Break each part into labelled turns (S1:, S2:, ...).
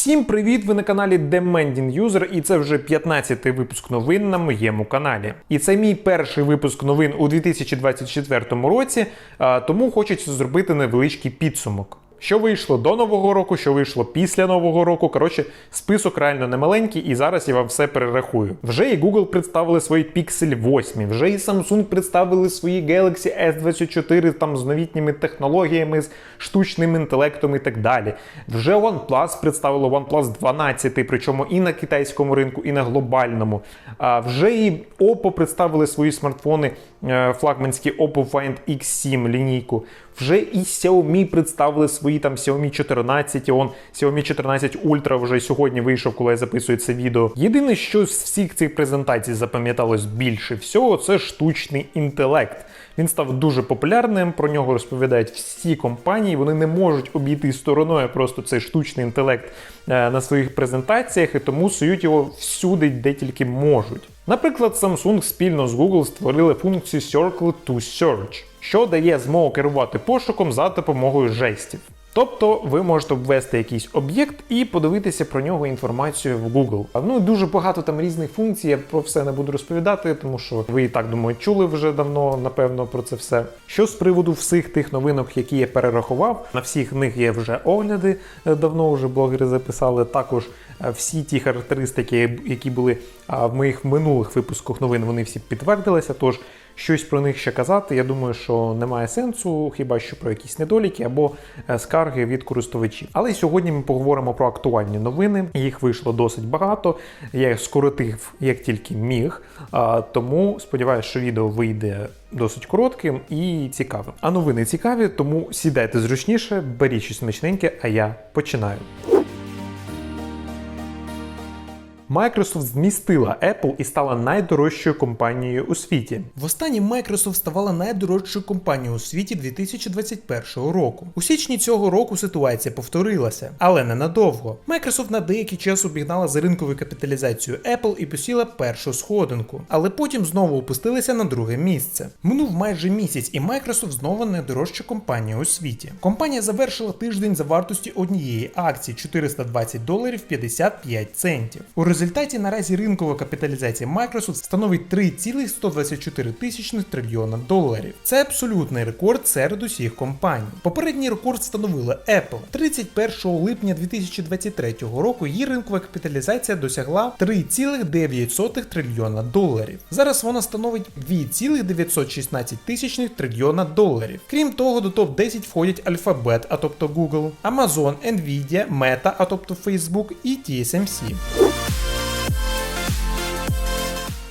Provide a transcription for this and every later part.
S1: Всім привіт! Ви на каналі Demanding User, і це вже 15-й випуск новин на моєму каналі. І це мій перший випуск новин у 2024 році, тому хочеться зробити невеличкий підсумок. Що вийшло до нового року, що вийшло після нового року. Коротше, список реально немаленький, і зараз я вам все перерахую. Вже і Google представили свої Pixel 8, вже і Samsung представили свої Galaxy S24 там з новітніми технологіями, з штучним інтелектом і так далі. Вже OnePlus представило OnePlus 12, причому і на китайському ринку, і на глобальному. А вже і Oppo представили свої смартфони е, флагманські Oppo Find X7 лінійку. Вже і Xiaomi представили свої там Xiaomi 14, і он Xiaomi 14 Ultra вже сьогодні вийшов, коли я записую це відео. Єдине, що з всіх цих презентацій запам'яталось більше всього, це штучний інтелект. Він став дуже популярним. Про нього розповідають всі компанії. Вони не можуть обійти стороною просто цей штучний інтелект е, на своїх презентаціях, і тому сують його всюди, де тільки можуть. Наприклад, Samsung спільно з Google створили функцію Circle to Search, що дає змогу керувати пошуком за допомогою жестів. Тобто ви можете ввести якийсь об'єкт і подивитися про нього інформацію в Google. Ну і дуже багато там різних функцій. Я про все не буду розповідати, тому що ви і так думаю, чули вже давно, напевно, про це все. Що з приводу всіх тих новинок, які я перерахував, на всіх них є вже огляди. е, Давно вже блогери записали. Також е, всі ті характеристики, які були в моїх минулих випусках новин, вони всі підтвердилися. Тож щось про них ще казати. Я думаю, що немає сенсу, хіба що про якісь недоліки або е, скарги від користувачів. Але сьогодні ми поговоримо про актуальні новини. Їх вийшло досить багато. Я їх скоротив як тільки міг. Тому сподіваюся, що відео вийде досить коротким і цікавим. А новини цікаві, тому сідайте зручніше, беріть щось смачненьке, а я починаю. Microsoft змістила Apple і стала найдорожчою компанією у світі.
S2: Востаннє Microsoft ставала найдорожчою компанією у світі 2021 року. У січні цього року ситуація повторилася, але ненадовго. Microsoft на деякий час обігнала за ринковою капіталізацією Apple і посіла першу сходинку, але потім знову опустилася на друге місце. Минув майже місяць, і Microsoft знову найдорожча компанія у світі. Компанія завершила тиждень за вартості однієї акції 420 доларів 55 центів. У результаті наразі ринкова капіталізація Microsoft становить 3,124 тисячних трильйона доларів. Це абсолютний рекорд серед усіх компаній. Попередній рекорд встановила Apple. 31 липня 2023 року її ринкова капіталізація досягла 3,9 трильйона доларів. Зараз вона становить 2,916 тисячних трильйона доларів. Крім того, до топ-10 входять Alphabet, а тобто Google, Amazon, Nvidia, Meta, а тобто Facebook і TSMC.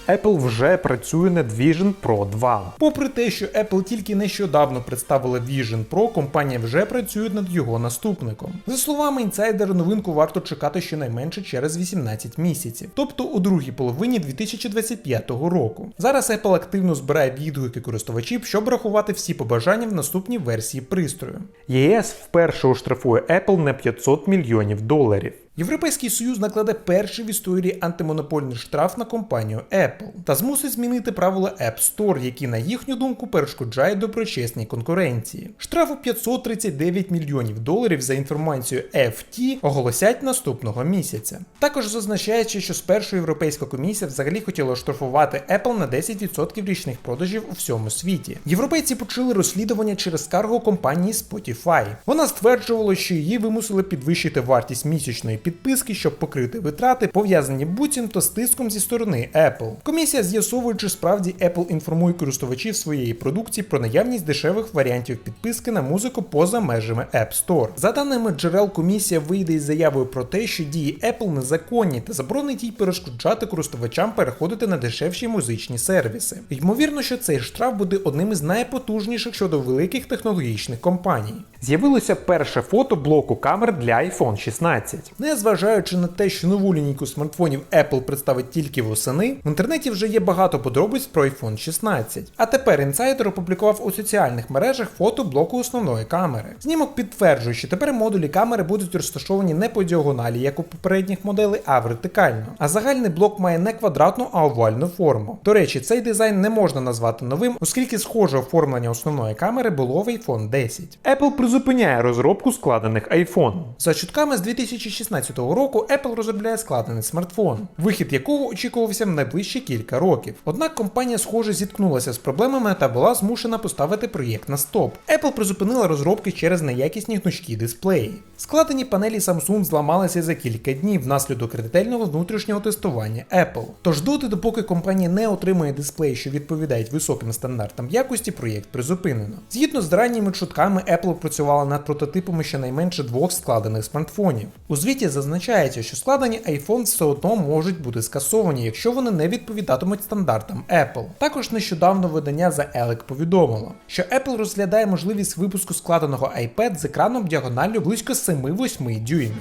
S1: Apple вже працює над Vision Pro 2.
S2: Попри те, що Apple тільки нещодавно представила Vision Pro, компанія вже працює над його наступником. За словами інсайдера, новинку варто чекати щонайменше через 18 місяців, тобто у другій половині 2025 року. Зараз Apple активно збирає відгуки користувачів, щоб рахувати всі побажання в наступній версії пристрою.
S1: ЄС вперше оштрафує Apple на 500 мільйонів доларів.
S2: Європейський союз накладе перший в історії антимонопольний штраф на компанію Apple та змусить змінити правила App Store, які, на їхню думку, перешкоджають доброчесній конкуренції. Штраф у 539 мільйонів доларів за інформацією FT оголосять наступного місяця. Також зазначається, що спершу Європейська комісія взагалі хотіла штрафувати Apple на 10% річних продажів у всьому світі. Європейці почали розслідування через скаргу компанії Spotify. Вона стверджувала, що її вимусили підвищити вартість місячної підписки, щоб покрити витрати, пов'язані буцімто з тиском зі сторони Apple. Комісія з'ясовує, чи справді Apple інформує користувачів своєї продукції про наявність дешевих варіантів підписки на музику поза межами App Store. За даними джерел, комісія вийде із заявою про те, що дії Apple незаконні та заборонить їй перешкоджати користувачам переходити на дешевші музичні сервіси. Ймовірно, що цей штраф буде одним із найпотужніших щодо великих технологічних компаній.
S1: З'явилося перше фото блоку камер для iPhone 16.
S2: Незважаючи на те, що нову лінійку смартфонів Apple представить тільки восени, в інтернеті вже є багато подробиць про iPhone 16. А тепер інсайдер опублікував у соціальних мережах фото блоку основної камери. Знімок підтверджує, що тепер модулі камери будуть розташовані не по діагоналі, як у попередніх моделей, а вертикально. А загальний блок має не квадратну, а овальну форму. До речі, цей дизайн не можна назвати новим, оскільки схоже оформлення основної камери було в iPhone 10.
S1: Apple призупиняє розробку складених iPhone.
S2: За чутками з 2016 року Apple розробляє складений смартфон, вихід якого очікувався в найближчі кілька років. Однак компанія, схоже, зіткнулася з проблемами та була змушена поставити проєкт на стоп. Apple призупинила розробки через неякісні гнучкі дисплеї. Складені панелі Samsung зламалися за кілька днів внаслідок ретельного внутрішнього тестування Apple. Тож доти, допоки компанія не отримує дисплеї, що відповідають високим стандартам якості, проєкт призупинено. Згідно з ранніми чутками, Apple працювала над прототипами щонайменше двох складених смартфонів. У звіті зазначається, що складені iPhone все одно можуть бути скасовані, якщо вони не відповідатимуть стандартам Apple. Також нещодавно видання за Елек повідомило, що Apple розглядає можливість випуску складеного iPad з екраном діагоналлю близько 7-8 дюймів.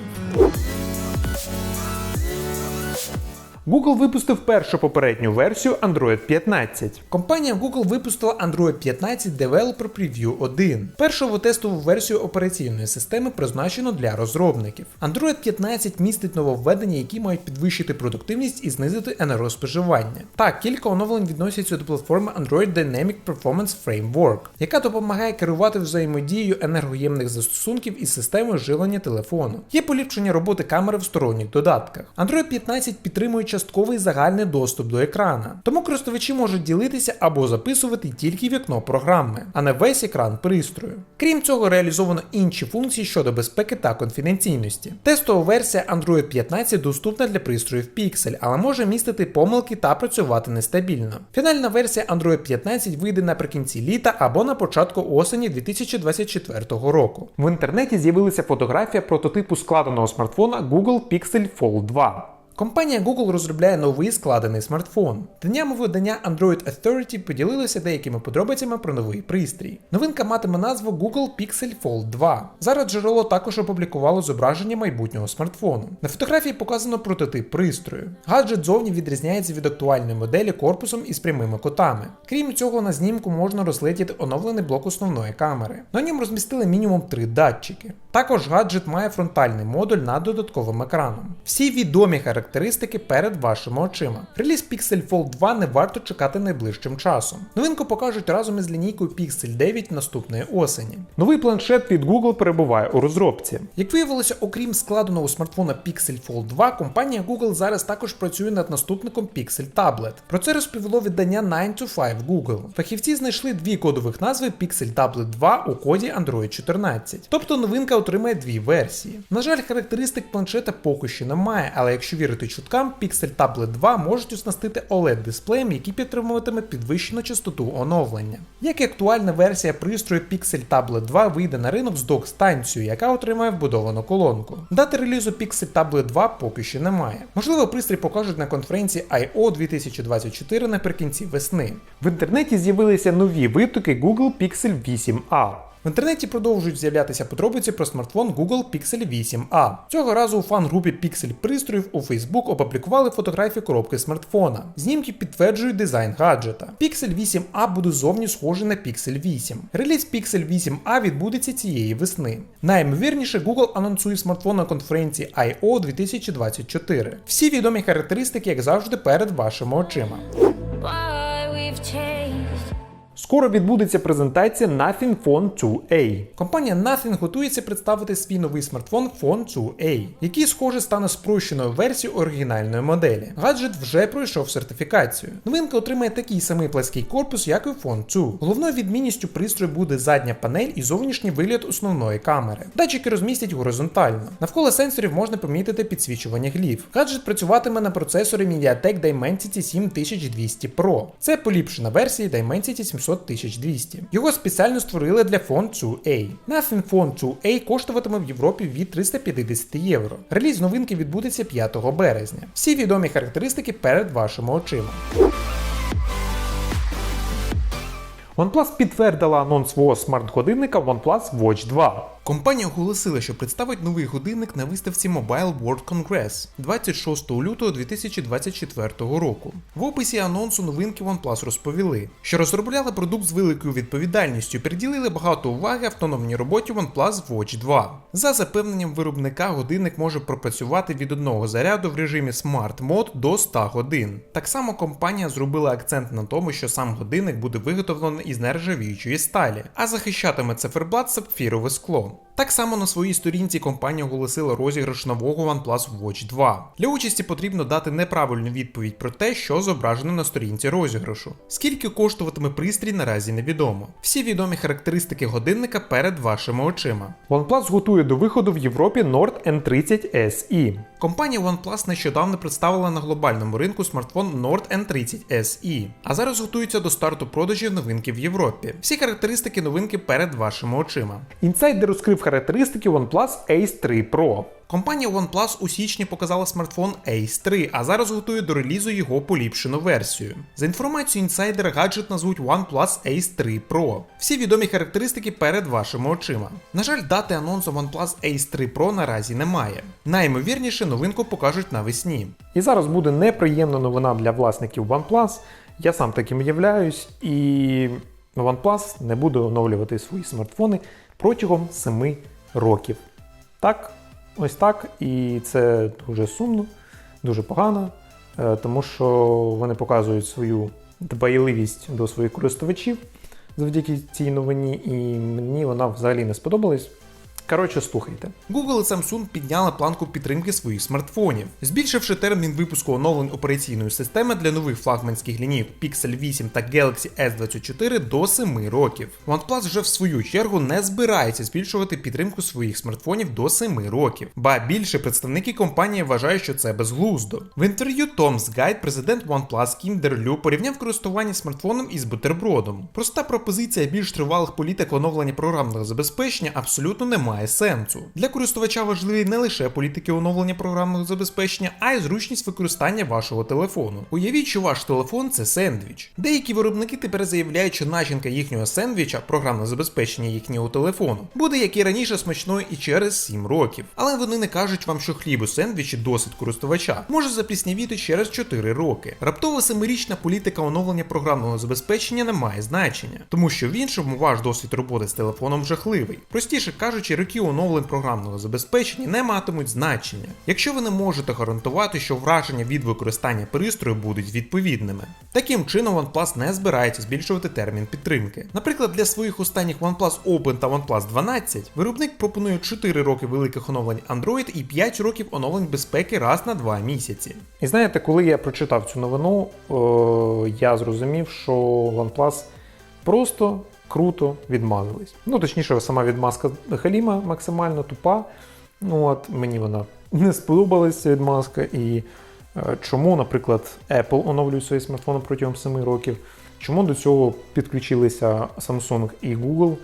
S1: Google випустив першу попередню версію Android 15.
S2: Компанія Google випустила Android 15 Developer Preview 1, першу тестову версію операційної системи, призначену для розробників. Android 15 містить нововведення, які мають підвищити продуктивність і знизити енергоспоживання. Так, кілька оновлень відносяться до платформи Android Dynamic Performance Framework, яка допомагає керувати взаємодією енергоємних застосунків із системою живлення телефону. Є поліпшення роботи камери в сторонніх додатках. Android 15 підтримує частковий загальний доступ до екрана, тому користувачі можуть ділитися або записувати тільки вікно програми, а не весь екран пристрою. Крім цього, реалізовано інші функції щодо безпеки та конфіденційності. Тестова версія Android 15 доступна для пристроїв Pixel, але може містити помилки та працювати нестабільно. Фінальна версія Android 15 вийде наприкінці літа або на початку осені 2024 року.
S1: В інтернеті з'явилася фотографія прототипу складеного смартфона Google Pixel Fold 2.
S2: Компанія Google розробляє новий складений смартфон. Днями видання Android Authority поділилося деякими подробицями про новий пристрій. Новинка матиме назву Google Pixel Fold 2. Зараз джерело також опублікувало зображення майбутнього смартфону. На фотографії показано прототип пристрою. Гаджет зовні відрізняється від актуальної моделі корпусом із прямими котами. Крім цього, на знімку можна розглядіти оновлений блок основної камери. На ньому розмістили мінімум три датчики. Також гаджет має фронтальний модуль над додатковим екраном. Всі відомі характеристики перед вашими очима. Реліз Pixel Fold 2 не варто чекати найближчим часом. Новинку покажуть разом із лінійкою Pixel 9 наступної осені.
S1: Новий планшет від Google перебуває у розробці.
S2: Як виявилося, окрім складеного смартфона Pixel Fold 2, компанія Google зараз також працює над наступником Pixel Tablet. Про це розповіло видання 9 to 5 Google. Фахівці знайшли дві кодових назви Pixel Tablet 2 у коді Android 14. Тобто новинка отримає дві версії. На жаль, характеристик планшета поки що немає, але якщо вірити чуткам, Pixel Tablet 2 можуть оснастити OLED дисплеєм, який підтримуватиме підвищену частоту оновлення. Як і актуальна версія пристрою Pixel Tablet 2 вийде на ринок з док-станцією, яка отримає вбудовану колонку. Дати релізу Pixel Tablet 2 поки що немає. Можливо, пристрій покажуть на конференції I.O. 2024 наприкінці весни.
S1: В інтернеті з'явилися нові витоки Google Pixel 8a.
S2: Інтернеті продовжують з'являтися подробиці про смартфон Google Pixel 8a. Цього разу у фан-групі Pixel пристроїв у Facebook опублікували фотографії коробки смартфона. Знімки підтверджують дизайн гаджета. Pixel 8a буде зовні схожий на Pixel 8. Реліз Pixel 8a відбудеться цієї весни. Найімовірніше, Google анонсує смартфон на конференції I.O. 2024. Всі відомі характеристики, як завжди, перед вашими очима.
S1: Скоро відбудеться презентація Nothing Phone 2A.
S2: Компанія Nothing готується представити свій новий смартфон Phone 2A, який, схоже, стане спрощеною версією оригінальної моделі. Гаджет вже пройшов сертифікацію. Новинка отримає такий самий плаский корпус, як і Phone 2. Головною відмінністю пристрою буде задня панель і зовнішній вигляд основної камери. Датчики розмістять горизонтально. Навколо сенсорів можна помітити підсвічування глів. Гаджет працюватиме на процесорі MediaTek Dimensity 7200 Pro. Це поліпшена версія Dimensity 70200. Його спеціально створили для фонд 2A. Nothing Phone 2A коштуватиме в Європі від 350 євро. Реліз новинки відбудеться 5 березня. Всі відомі характеристики перед вашими очима.
S1: OnePlus підтвердила анонс свого смарт-годинника OnePlus Watch 2.
S2: Компанія оголосила, що представить новий годинник на виставці Mobile World Congress 26 лютого 2024 року. В описі анонсу новинки OnePlus розповіли, що розробляли продукт з великою відповідальністю, приділили багато уваги автономній роботі OnePlus Watch 2. За запевненням виробника, годинник може пропрацювати від одного заряду в режимі Smart Mode до 100 годин. Так само компанія зробила акцент на тому, що сам годинник буде виготовлений із нержавіючої сталі, а захищатиме циферблат сапфірове скло. Так само на своїй сторінці компанія оголосила розіграш нового OnePlus Watch 2. Для участі потрібно дати неправильну відповідь про те, що зображено на сторінці розіграшу. Скільки коштуватиме пристрій, наразі невідомо. Всі відомі характеристики годинника перед вашими очима.
S1: OnePlus готує до виходу в Європі Nord N30 SE.
S2: Компанія OnePlus нещодавно представила на глобальному ринку смартфон Nord N30 SE, а зараз готується до старту продажів новинки в Європі. Всі характеристики новинки перед вашими очима.
S1: Інсайдер розкрив характеристики OnePlus Ace 3 Pro.
S2: Компанія OnePlus у січні показала смартфон Ace 3, а зараз готує до релізу його поліпшену версію. За інформацією інсайдера, гаджет назвуть OnePlus Ace 3 Pro. Всі відомі характеристики перед вашими очима. На жаль, дати анонсу OnePlus Ace 3 Pro наразі немає. Найімовірніше новинку покажуть навесні.
S1: І зараз буде неприємна новина для власників OnePlus. Я сам таким являюсь, і OnePlus не буде оновлювати свої смартфони протягом 7 років. Так, ось так, і це дуже сумно, дуже погано, е, тому що вони показують свою дбайливість до своїх користувачів завдяки цій новині, і мені вона взагалі не сподобалась. Коротше, слухайте.
S2: Google і Samsung підняли планку підтримки своїх смартфонів, збільшивши термін випуску оновлень операційної системи для нових флагманських лінійок Pixel 8 та Galaxy S24 до 7 років. OnePlus вже в свою чергу не збирається збільшувати підтримку своїх смартфонів до 7 років. Ба більше представники компанії вважають, що це безглуздо. В інтерв'ю Tom's Guide президент OnePlus Кім Дерлю порівняв користування смартфоном із бутербродом. Проста пропозиція більш тривалих політик оновлення програмного забезпечення абсолютно не має сенсу. Для користувача важливі не лише політики оновлення програмного забезпечення, а й зручність використання вашого телефону. Уявіть, що ваш телефон це сендвіч. Деякі виробники тепер заявляють, що начинка їхнього сендвіча, програмне забезпечення їхнього телефону, буде як і раніше смачною і через 7 років. Але вони не кажуть вам, що хліб у сендвічі досить користувача може запліснявіти через 4 роки. Раптово семирічна політика оновлення програмного забезпечення не має значення, тому що в іншому ваш досвід роботи з телефоном жахливий. Простіше кажучи, роки оновлень програмного забезпечення не матимуть значення, якщо ви не можете гарантувати, що враження від використання пристрою будуть відповідними. Таким чином, OnePlus не збирається збільшувати термін підтримки. Наприклад, для своїх останніх OnePlus Open та OnePlus 12 виробник пропонує 4 роки великих оновлень Android і 5 років оновлень безпеки раз на 2 місяці.
S1: І знаєте, коли я прочитав цю новину, е, я зрозумів, що OnePlus просто круто відмазались. Ну, точніше, сама відмазка Халіма максимально тупа. Ну, от Мені вона не сподобалася ця відмазка. І е, чому, наприклад, Apple оновлює свої смартфони протягом 7 років, чому до цього підключилися Samsung і Google.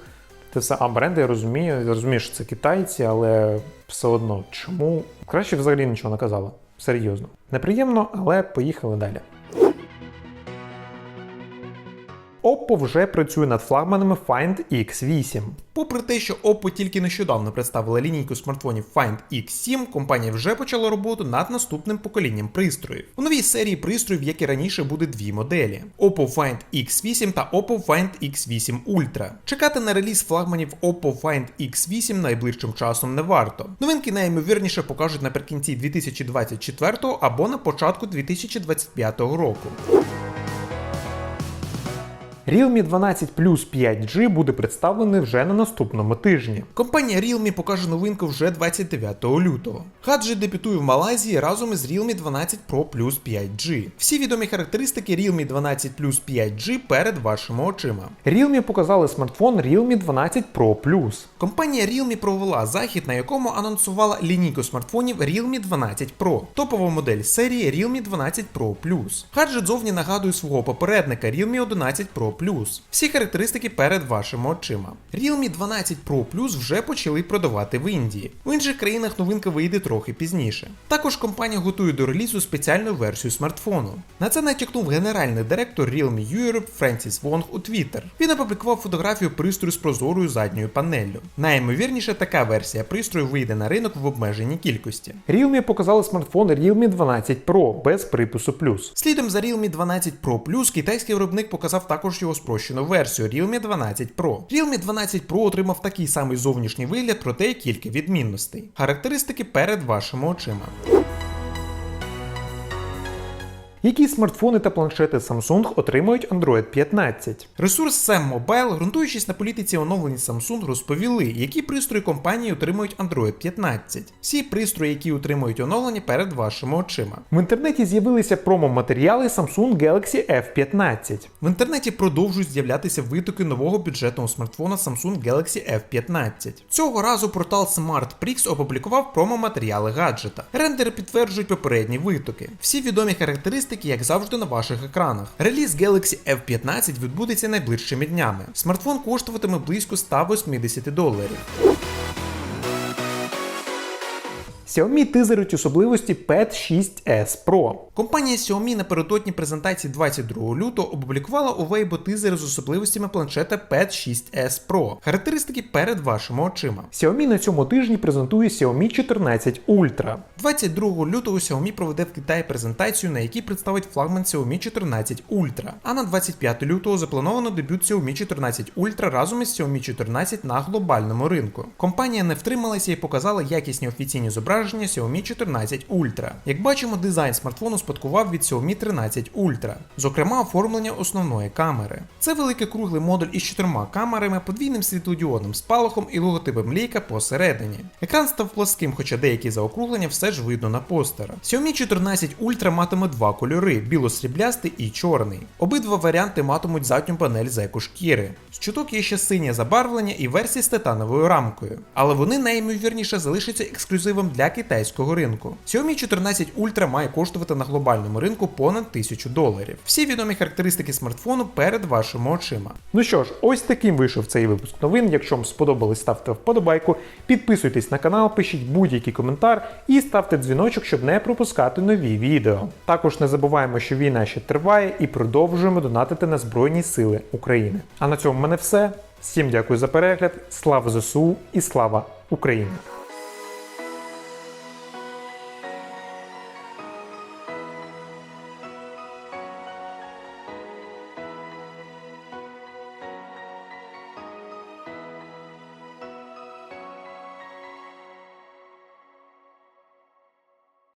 S1: Це все, а бренди я розумію, я розумію, що це китайці, але все одно, чому краще взагалі нічого не казала. Серйозно. Неприємно, але поїхали далі. Oppo вже працює над флагманами Find X8.
S2: Попри те, що Oppo тільки нещодавно представила лінійку смартфонів Find X7, компанія вже почала роботу над наступним поколінням пристроїв. У новій серії пристроїв, як і раніше, буде дві моделі: Oppo Find X8 та Oppo Find X8 Ultra. Чекати на реліз флагманів Oppo Find X8 найближчим часом не варто. Новинки найімовірніше покажуть наприкінці 2024 або на початку 2025 року.
S1: Realme 12 Plus 5G буде представлений вже на наступному тижні.
S2: Компанія Realme покаже новинку вже 29 лютого. Гаджет дебютує в Малайзії разом із Realme 12 Pro Plus 5G. Всі відомі характеристики Realme 12 Plus 5G перед вашими очима.
S1: Realme показали смартфон Realme 12 Pro Plus.
S2: Компанія Realme провела захід, на якому анонсувала лінійку смартфонів Realme 12 Pro, топова модель серії Realme 12 Pro Plus. Гаджет зовні нагадує свого попередника Realme 11 Pro Plus. Plus. Всі характеристики перед вашими очима. Realme 12 Pro Plus вже почали продавати в Індії. В інших країнах новинка вийде трохи пізніше. Також компанія готує до релізу спеціальну версію смартфону. На це натякнув генеральний директор Realme Europe Френсіс Вонг у Twitter. Він опублікував фотографію пристрою з прозорою задньою панеллю. Найімовірніше, така версія пристрою вийде на ринок в обмеженій кількості.
S1: Realme показали смартфон Realme 12 Pro без припису плюс.
S2: Слідом за Realme 12 Pro Plus китайський виробник показав також його спрощену версію Realme 12 Pro. Realme 12 Pro отримав такий самий зовнішній вигляд, проте кілька відмінностей. Характеристики перед вашими очима.
S1: Які смартфони та планшети Samsung отримують Android 15?
S2: Ресурс Sam Mobile, ґрунтуючись на політиці оновлень Samsung, розповіли, які пристрої компанії отримують Android 15. Всі пристрої, які отримують оновлення перед вашими очима.
S1: В інтернеті з'явилися промо-матеріали Samsung Galaxy F15.
S2: В інтернеті продовжують з'являтися витоки нового бюджетного смартфона Samsung Galaxy F15. Цього разу портал SmartPrix опублікував промо-матеріали гаджета. Рендери підтверджують попередні витоки. Всі відомі характеристики, як завжди, на ваших екранах. Реліз Galaxy F15 відбудеться найближчими днями. Смартфон коштуватиме близько 180 доларів.
S1: Xiaomi тизерить особливості Pad 6s Pro.
S2: Компанія Xiaomi напередодні презентації 22 лютого опублікувала у Weibo тизер з особливостями планшета Pad 6s Pro. Характеристики перед вашими очима.
S1: Xiaomi на цьому тижні презентує Xiaomi 14 Ultra.
S2: 22 лютого Xiaomi проведе в Китаї презентацію, на якій представить флагман Xiaomi 14 Ultra. А на 25 лютого заплановано дебют Xiaomi 14 Ultra разом із Xiaomi 14 на глобальному ринку. Компанія не втрималася і показала якісні офіційні зображення Xiaomi 14 Ultra. Як бачимо, дизайн смартфону спадкував від Xiaomi 13 Ultra, зокрема оформлення основної камери. Це великий круглий модуль із чотирма камерами, подвійним світлодіодним спалахом і логотипом лейка посередині. Екран став плоским, хоча деякі заокруглення все ж видно на постерах. Xiaomi 14 Ultra матиме два кольори: білосріблястий і чорний. Обидва варіанти матимуть задню панель з екошкіри. З чуток є ще синє забарвлення і версії з титановою рамкою. Але вони найімовірніше залишаться ексклюзивом для китайського ринку. Xiaomi 14 Ultra має коштувати на глобальному ринку понад 1000 доларів. Всі відомі характеристики смартфону перед вашими очима.
S1: Ну що ж, ось таким вийшов цей випуск новин. Якщо вам сподобалось, ставте вподобайку, підписуйтесь на канал, пишіть будь-який коментар і ставте дзвіночок, щоб не пропускати нові відео. Також не забуваємо, що війна ще триває і продовжуємо донатити на Збройні Сили України. А на цьому в мене все. Всім дякую за перегляд, слава ЗСУ і слава Україні!